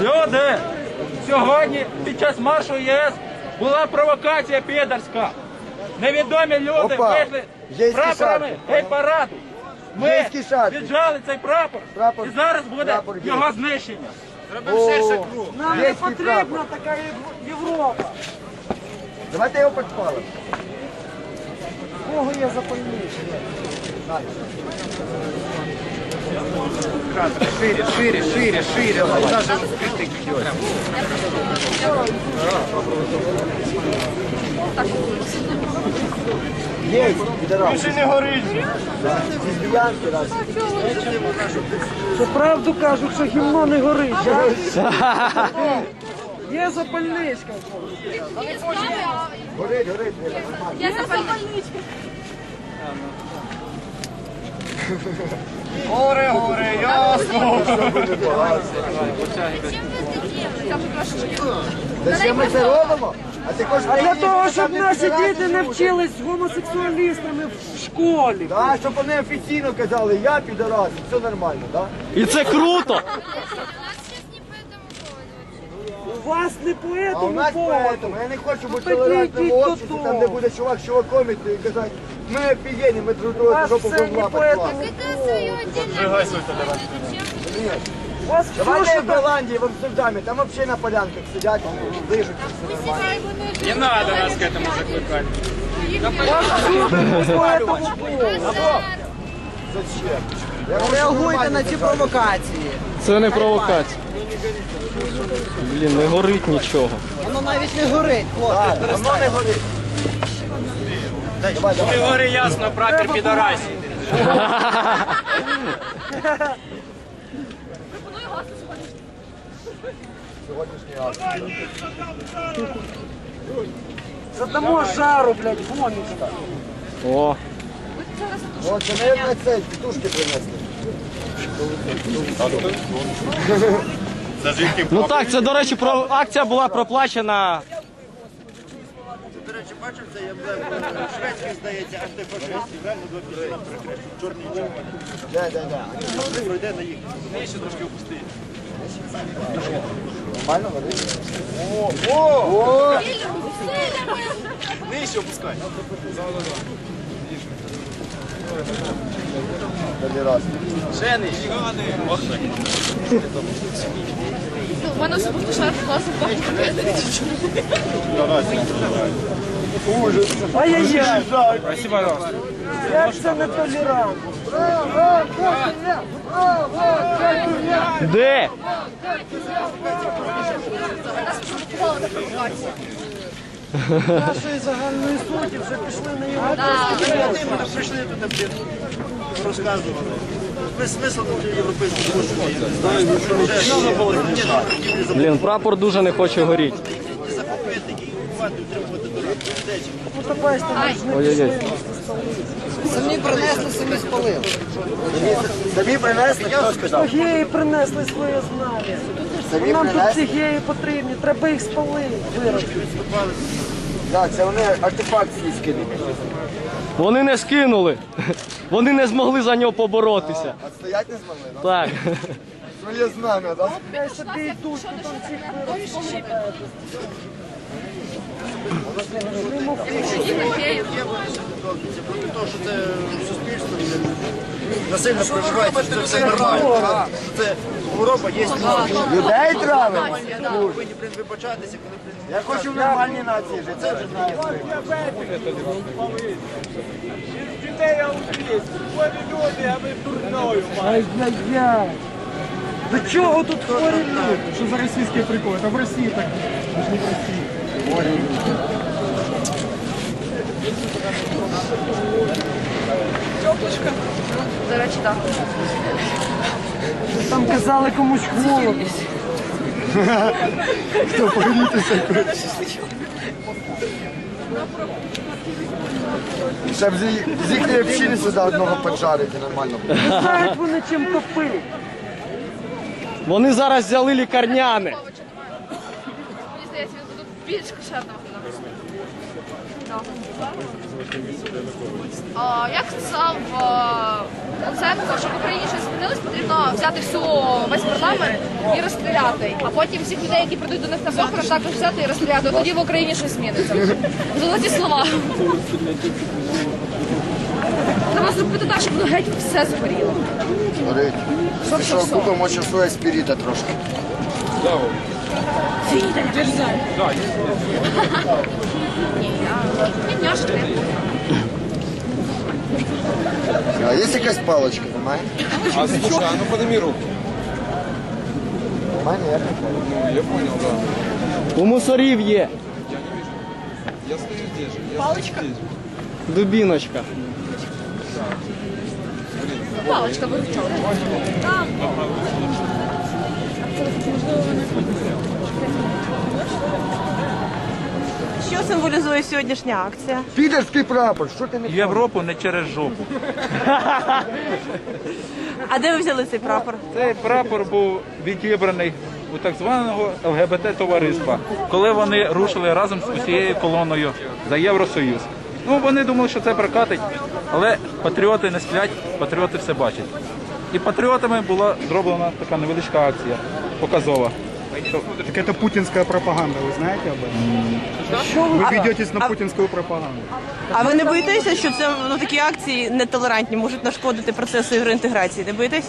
Люди, сьогодні під час маршу ЄС була провокація підерська. Невідомі люди Опа, вийшли з прапорами шашки. гей-параду. Ми Є шашки. віджали цей прапор, Прапор- і зараз буде прапор є. його знищення. Нам не потрібна прапор. така Єв- Європа. Давайте його підпалимо. У кого є запальничі? Шире, шире, шире, шире. Впритык идет. Есть. Більше. Що правду кажуть, що гімно не горить. Є запальничка. Горить, горить. Я запальничка. Горе, горе, ясно. Зачем ви це робите? Зачем ми це робимо? А ти хочеш А для країні того, щоб показати наші підорасів діти не бути? вчились з гомосексуалістами в школі. Так, щоб вони офіційно казали, я підорас, все нормально, так? І це круто. У нас сейчас не по этому поводу вообще. У вас не по А у этому нас поводу. поэтому. Я не хочу бути тоді толерантним йдіть обществі, додому. там де буде чувак з чуваком і казати, ми офігенні, ми друг друга Вас жопу все не будемо по лапати. этому. Это свое отдельное. Зачем? У вас Давайте все, в що Голландії, в Амстердамі, там взагалі на полянках сидять, лижуть. Не надо нас к этому закликать. по этому поводу. Зачем? Я Реагуйте на ці провокації. Це не провокація. Блін, не горить нічого. Воно навіть не горить, хлопці. Так, воно не горить. Давай. Говори ясно, прапір підорасів. Сьогоднішній акт. Задамо жару, блядь, гоміка. О, О, це, мабуть, це тушки принесли. ну так, це, до речі, про акція була проплачена. Бачив це емблему шведський, здається, антифашистів, реально два пісня прикрити, чорний і червоний. Да, да, да. Пройде на їх. Нормально горить? О, о, о! Нижче опускай. Далі раз. У мене особисто шар класу Ужас. Ай-яй-яй. Як це не толерантно? Де? Нашої загальної суті вже пішли на його. Ми прийшли туди, розказували. Весь смисл тут європейського я Блін, прапор дуже не хоче горіти. і захопити, і купувати, утримувати Ой-ой-ой. Самі принесли, самі спалили. Самі принесли, хто сказав? Геї принесли своє знання. Самі Нам тут принесли? ці геї потрібні, треба їх спалити, виробити. Так, це вони артефакт свій скинули. Вони не скинули. Вони не змогли за нього поборотися. А стоять не змогли, так? Так. Своє знам'я, так? Я собі йдуть, потім цих виробів Є вирішення проти того, що це суспільство це насильно проживається, що це все нормально. що Це хвороба є норма. Людей травили? Ми повинні блін, вибачатися, коли блін, Я хочу в нормальній нації жити. Це вже знаю. Ай-яй-яй. До чого тут хворі люди? Что за российские приколы? Это в России так. Мы же не в России. До речі, так. Там казали комусь холодно. Щоб з- з їхньої общини сюди одного поджарити нормально. буде. Не знають вони чим топити. Вони зараз взяли лікарняне. Мені здається, він буде більш кошерно виглядати. Так. А, Як сказав Луценко, щоб в Україні щось змінилось, потрібно взяти всю весь парламент і розстріляти. А потім всіх людей, які прийдуть до них на похорон, також взяти і розстріляти. Тоді в Україні щось зміниться. Золоті слова. Треба зробити так, щоб воно геть все згоріло. Горить. Що, купимо часу спіріта трошки. Фіда, дерзай. Ні, я... Ні, няшечка. А є якась паличка, немає? А слушай, а ну подними руку. Немає ніякої палички. Я понял, да. У мусорів є. Я стою здесь же. Я Палочка? Дубіночка. Паличка виручала. Що символізує сьогоднішня акція? Підерський прапор, що ти не Європу не через жопу. А де ви взяли цей прапор? Цей прапор був відібраний у так званого ЛГБТ-товариства, коли вони рушили разом з усією колоною за Євросоюз. Ну, вони думали, що це прокатить, але патріоти не сплять, патріоти все бачать. І патріотами була зроблена така невеличка акція, показова. Так это путинская пропаганда, вы знаете об этом? Вы ведетесь на путинскую пропаганду. А ви не боїтеся, що це ну, такі акції нетолерантні можуть нашкодити процесу євроінтеграції? Не боїтесь?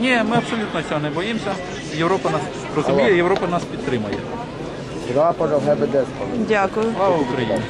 Ні, ми абсолютно цього не боїмося. Європа нас розуміє, Європа нас підтримує. Прапор ЛГБТ спалив. Дякую. Слава Україні!